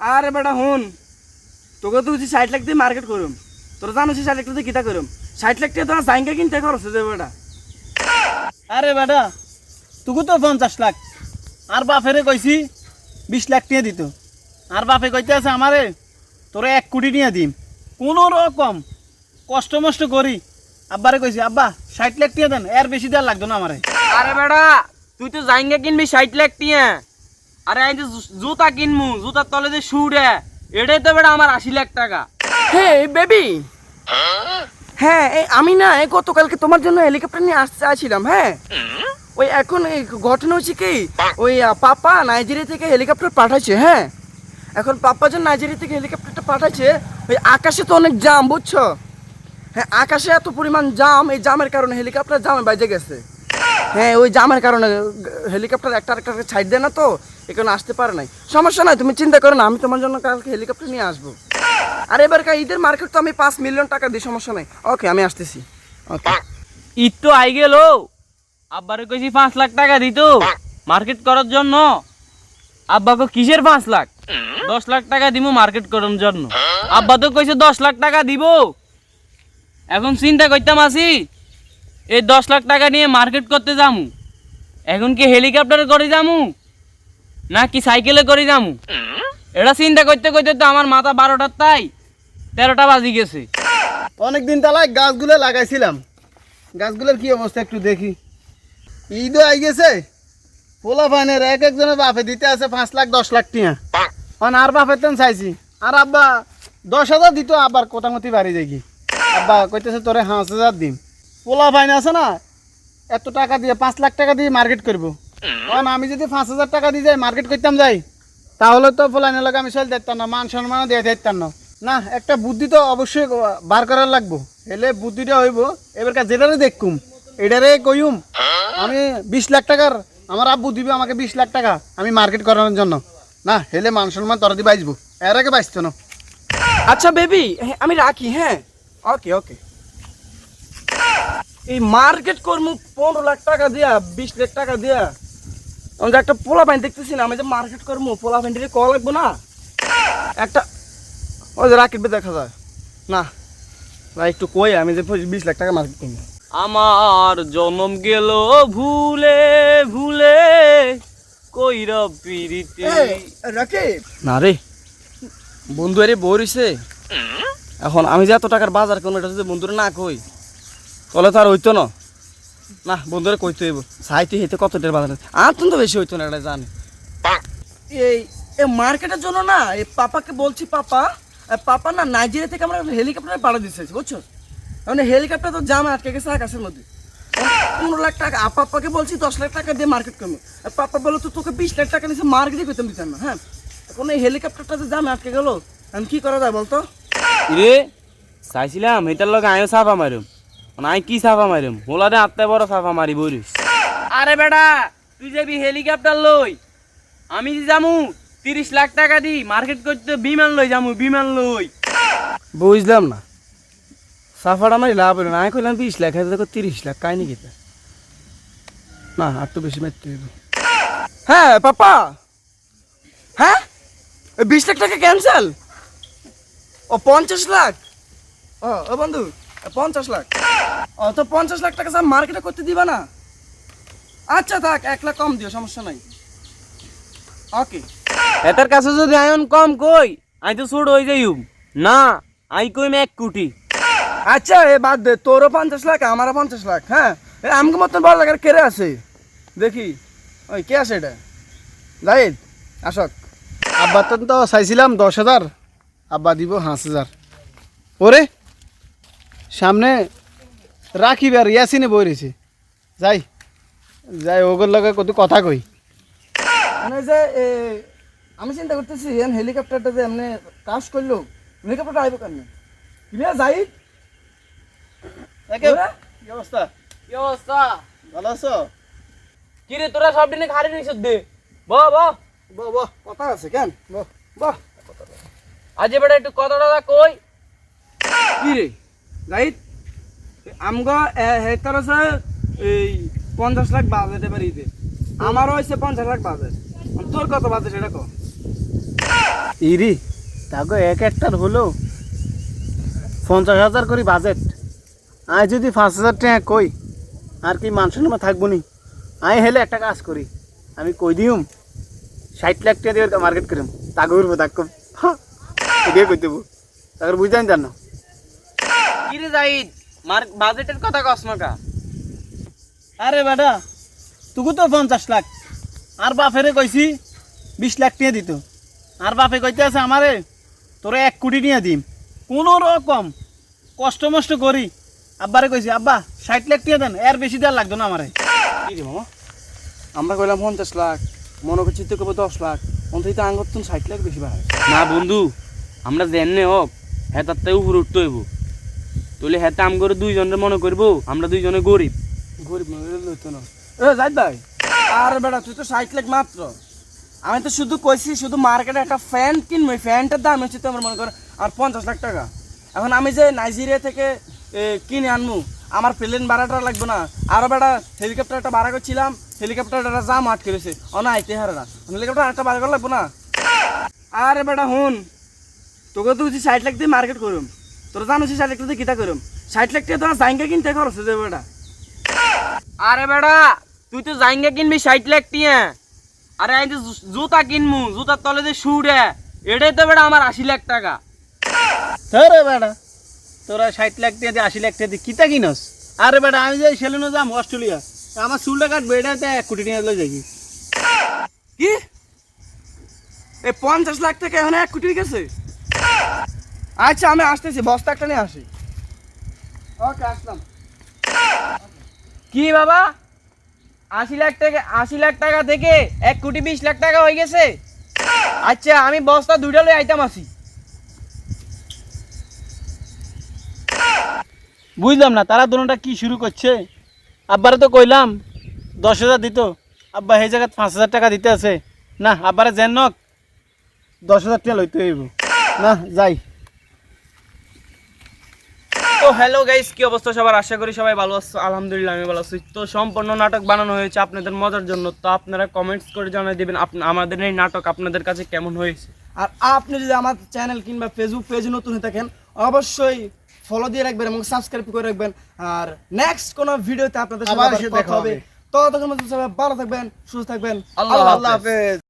আরে বেটা হুন। তোকে তো উচিত ষাট লাখ দিয়ে মার্কেট করুম। তোর জানো ষাট লাখ দিয়ে কিতা করুম। ষাট লাখ টাকা তোমার জাইঙ্গা কিনতে খরচ হয়ে যাবে বেটা। আরে বেটা তুকু তো পঞ্চাশ লাখ। আর বাপেরে কইছি বিশ লাখ টিয়া দিত। আর বাপে কইতে আছে আমারে তোরে এক কোটি নিয়ে দিম। কোনো রকম কষ্ট মষ্ট করি। আব্বারে কইছি আব্বা ষাট লাখ টিয়া দেন এর বেশি দেওয়ার লাগতো না আমারে। আরে বেটা তুই তো জাইঙ্গা কিনবি ষাট লাখ টিয়া আরে আমি যে জুতা কিনমু, জুতার তলে যে শু রে এটাই তো বেটা আমার আশি লাখ টাকা। Hey baby. হ্যাঁ এই আমি না, এই গতকালকে তোমার জন্য হেলিকপ্টার নিয়ে আসতে চাইছিলাম হ্যাঁ। ওই এখন এই ঘটনা হচ্ছে কি, ওই পাপা নাইজেরিয়া থেকে হেলিকপ্টার পাঠাচ্ছে হ্যাঁ। এখন পাপা যে নাইজেরিয়া থেকে হেলিকপ্টারটা পাঠাচ্ছে ওই আকাশে তো অনেক জাম, বুঝছ? হ্যাঁ আকাশে এত পরিমাণ জাম, এই জামের কারণে হেলিকপ্টার জামে বাজে গেছে। হ্যাঁ ওই জামের কারণে হেলিকপ্টার একটা একটা ছাইড দেয় না তো এখানে আসতে পারে নাই। সমস্যা নাই, তুমি চিন্তা করো না, আমি তোমার জন্য কালকে হেলিকপ্টার নিয়ে আসব। আর এবার ঈদের মার্কেট তো আমি পাঁচ মিলিয়ন টাকা দিই, সমস্যা নাই। ওকে আমি আসতেছি। ওকে ঈদ তো আই গেল। আব্বারে কইছি পাঁচ লাখ টাকা দিত। মার্কেট করার জন্য। আব্বাকে কিসের পাঁচ লাখ? দশ লাখ টাকা দিব মার্কেট করার জন্য। আব্বা তো কইছে দশ লাখ টাকা দিব। এখন চিন্তা করতাম আসি এই দশ লাখ টাকা নিয়ে মার্কেট করতে যামু। এখন কি হেলিকপ্টারে করে যামু? না কি সাইকেলে করে যামু? এটা চিন্তা করতে করতে তো আমার মাথা বারোটার তাই তেরোটা বাজি গেছে। অনেক দিন তালায় গাছগুলো লাগাইছিলাম। গাছগুলোর কি অবস্থা একটু দেখি। ঈদও আই গেছে। পোলা ফাইনের এক একজনের বাপে দিতে আছে পাঁচ লাখ, দশ লাখ টিয়া। মানে আর বাপের তেন চাইছি। আর আব্বা, দশ হাজার দিত আবার কোটামতি বাড়ি দেখি। আব্বা কইতেছে তোরে পাঁচ হাজার দিম। পোলা ফাইন আছে না, এত টাকা দিয়ে, পাঁচ লাখ টাকা দিয়ে মার্কেট করব। কারণ আমি যদি পাঁচ হাজার টাকা দিয়ে যাই মার্কেট করতাম যাই তাহলে তো ফুলাইনের লোক আমি চল দেখতাম না মান সম্মানও দিয়ে দেখতাম না। না একটা বুদ্ধি তো অবশ্যই বার করার লাগবো। এলে বুদ্ধিটা হইব এবারকার যেটারে দেখকুম এটারে কইম আমি বিশ লাখ টাকার আমার আব্বু দিবে আমাকে বিশ লাখ টাকা আমি মার্কেট করানোর জন্য। না হেলে মান সম্মান তোরা দিয়ে বাঁচবো এর আগে বাঁচতো না। আচ্ছা বেবি আমি রাখি হ্যাঁ। ওকে ওকে। এই মার্কেট করব পনেরো লাখ টাকা দিয়া বিশ লাখ টাকা দিয়া। আমি যে একটা পোলা পাইন দেখতেছি না আমি যে মার্কেট করব পোলা পাইনটা কল লাগবো না? একটা ওই যে রাকেট দেখা যায়। না না একটু কই আমি যে বিশ লাখ টাকা মার্কেট করব আমার জনম গেল ভুলে ভুলে কইর পিরিতে রাকেট না রে বন্ধু আরে বই রইছে। এখন আমি যে এত টাকার বাজার কোনো এটা যদি বন্ধুরে না কই তাহলে তো আর হইতো না। না বন্ধুরে কইতে হইব সাইতে হেতে কত টাকার বাজার। আর তো বেশি হইতো না এটা জানে। এই এই মার্কেটের জন্য না এই পাপাকে বলছি পাপা পাপা না নাইজেরিয়া থেকে আমরা হেলিকপ্টারে পাড়া দিচ্ছে বুঝছ? মানে হেলিকপ্টার তো জামে আটকে গেছে আকাশের মধ্যে। পনেরো লাখ টাকা আর পাপাকে বলছি দশ লাখ টাকা দিয়ে মার্কেট করব। আর পাপা বলো তো তোকে বিশ লাখ টাকা নিচে মার্কেটই করতে দিতাম না হ্যাঁ? এখন এই হেলিকপ্টারটা যে জামে আটকে গেল আমি কি করা যায় বলতো? রে চাইছিলাম এটার লগে আমিও সাফা মারুম। মানে আমি কি সাফা মারুম হোলারে আত্মায় বড় সাফা মারি বলিস আরে বেটা তুই যাবি হেলিকপ্টার লই আমি যে যামু তিরিশ লাখ টাকা দি মার্কেট করতে বিমান লই যামু বিমান লই বুঝলাম না। সাফার আমার লাভ হলো না। আমি কইলাম বিশ লাখ হাজার দেখো তিরিশ লাখ কাহিনি কি তা? না আর তো বেশি মারতে হইব। হ্যাঁ পাপা! হ্যাঁ বিশ লাখ টাকা ক্যান্সেল ও পঞ্চাশ লাখ? ও বন্ধু। পঞ্চাশ লাখ। ও তো পঞ্চাশ লাখ টাকা স্যার মার্কেটে করতে দিবা না? আচ্ছা থাক এক লাখ কম দিও সমস্যা নাই। ওকে। এটার কাছে যদি আয়ন কম কই আই তো ছোট হয়ে যাইম না আই কইম এক কোটি। আচ্ছা এ বাদ দে তোরও পঞ্চাশ লাখ আমারও পঞ্চাশ লাখ হ্যাঁ? এ আমাকে মতন বড় লাগার কেড়ে আছে? দেখি ওই কে আছে এটা? জাহিদ আসক। আব্বার তো তো চাইছিলাম দশ হাজার আব্বা দিব পাঁচ হাজার। ওরে! সামনে রাখিব আর ইয়াসিনে বই রয়েছে। যাই যাই ওগর লগে কত কথা কই। মানে যে এ, আমি চিন্তা করতেছি এন হেলিকপ্টারটা যে এমনি কাজ করল হেলিকপ্টারটা আইব কেন কিলিয়া জাহিদ? ওরে? কি অবস্থা? কি অবস্থা? ভালো আছো? কি রে তোরা সব দিনে খালি নিছ দে। ব ব। বাহ বাহ কথা আছে কেন? বাহ বাহ আজ বেটা একটু কথা টথা কই। কি রে? জাহিদ আমগো হেতার আছে এই পঞ্চাশ লাখ বাজেট এবার ঈদে আমারও হয়েছে পঞ্চাশ লাখ বাজেট তোর কত বাজেট এটা কো ইরি তাকে এক একটার হলো পঞ্চাশ হাজার করে বাজেট। আয় যদি পাঁচ হাজার টাকা কই, আর কি মানুষের নামে থাকব নি? আয় হেলে একটা কাজ করি, আমি কই দিউম, ষাট লাখ টাকা দিয়ে মার্কেট করিম। তাকে উঠবো তাকে এদিকে কই দেবো? তাকে বুঝতেন জান? না কি রে জাহিদ মার বাজেটের কথা কস না কা আরে বেটা তুকু তো পঞ্চাশ লাখ। আর বাপেরে কইছি বিশ লাখ টাকা দিত। আর বাপে কইতে আছে আমারে তোরে এক কোটি নিয়ে দিম। কোনো রকম কষ্ট মষ্ট করি। আব্বারে কইছি আব্বা ষাট লাখ টাকা দেন এর বেশি দেওয়ার লাগতো না আমারে। কি রে মামা? আমরা কইলাম পঞ্চাশ লাখ মনে করছি তো কবে দশ লাখ। অন্তত তো আঙ্গর তুমি ষাট লাখ বেশি বাড়ায় না বন্ধু আমরা জেনে হোক হ্যাঁ তার থেকে উপরে উঠতে হইব। তাহলে হ্যাঁ আম করে দুইজনের মনে করব, আমরা দুইজনে গরিব। গরিব লইতো না। যাই ভাই, আর বেটা, তুই তো ষাট লাখ মাত্র। আমি তো শুধু কইছি, শুধু মার্কেটে একটা ফ্যান কিনবো ফ্যানটার দাম হচ্ছে তো আমার মনে করো, আর পঞ্চাশ লাখ টাকা। এখন আমি যে নাইজেরিয়া থেকে কিনে আনব আমার প্লেন ভাড়াটা লাগবে না। আরও বেটা একটা ভাড়া করছিলাম হেলিকপ্টারটা জাম আট করেছে অনা আইতে হারে হেলিকপ্টার একটা ভাড়া করা লাগবে না। আরে বেটা, হুন, তোকে তো বুঝি ষাট লাখ মার্কেট করুম। তোরা জানো ষাট লাখ দিয়ে কিতা করুম? ষাট লাখ টাকা তোরা জাইঙ্গা কিনতে খরচ হয়ে যাবে বেটা। আরে বেড়া তুই তো জাইঙ্গা কিনবি ষাট লাখ টিয়া আরে আমি তো জুতা কিনমু জুতার তলে যে শুটে এটাই তো বেড়া আমার আশি লাখ টাকা। রে বেটা তোরা ষাট লাখ টাকা দিয়ে আশি লাখ টাকা দিয়ে কিতা কিনস? আরে বেটা আমি যে সেলেনো যাম অস্ট্রেলিয়া। আমার চুলটা কাটবে এটাতে এক কোটি টাকা লই যাই কি? এই পঞ্চাশ লাখ টাকা এখন এক কোটি গেছে? আচ্ছা আমি আসতেছি, বস্তা একটা নিয়ে আসি। ওকে, আসলাম। কি বাবা? আশি লাখ টাকা, আশি লাখ টাকা থেকে এক কোটি বিশ লাখ টাকা হয়ে গেছে? আচ্ছা আমি বস্তা দুইটা লই আইতাম আসি। বুঝলাম না, তারা দোনোটা কি শুরু করছে? আব্বারে তো কইলাম, দশ হাজার দিত। আব্বা সেই জায়গায় পাঁচ হাজার টাকা দিতে আছে। না, আব্বারে যেন নক, দশ হাজার টাকা লইতে হইব। না, যাই। তো হ্যালো গাইস কি অবস্থা সবার? আশা করি সবাই ভালো আছো। আলহামদুলিল্লাহ আমি ভালো আছি। তো সম্পূর্ণ নাটক বানানো হয়েছে আপনাদের মজার জন্য। তো আপনারা কমেন্টস করে জানিয়ে দিবেন আমাদের এই নাটক আপনাদের কাছে কেমন হয়েছে। আর আপনি যদি আমার চ্যানেল কিংবা ফেসবুক পেজ নতুন হয়ে থাকেন অবশ্যই ফলো দিয়ে রাখবেন এবং সাবস্ক্রাইব করে রাখবেন। আর নেক্সট কোন ভিডিওতে আপনাদের সাথে কথা দেখা হবে। ততক্ষণ সবাই ভালো থাকবেন সুস্থ থাকবেন। আল্লাহ। হাফেজ।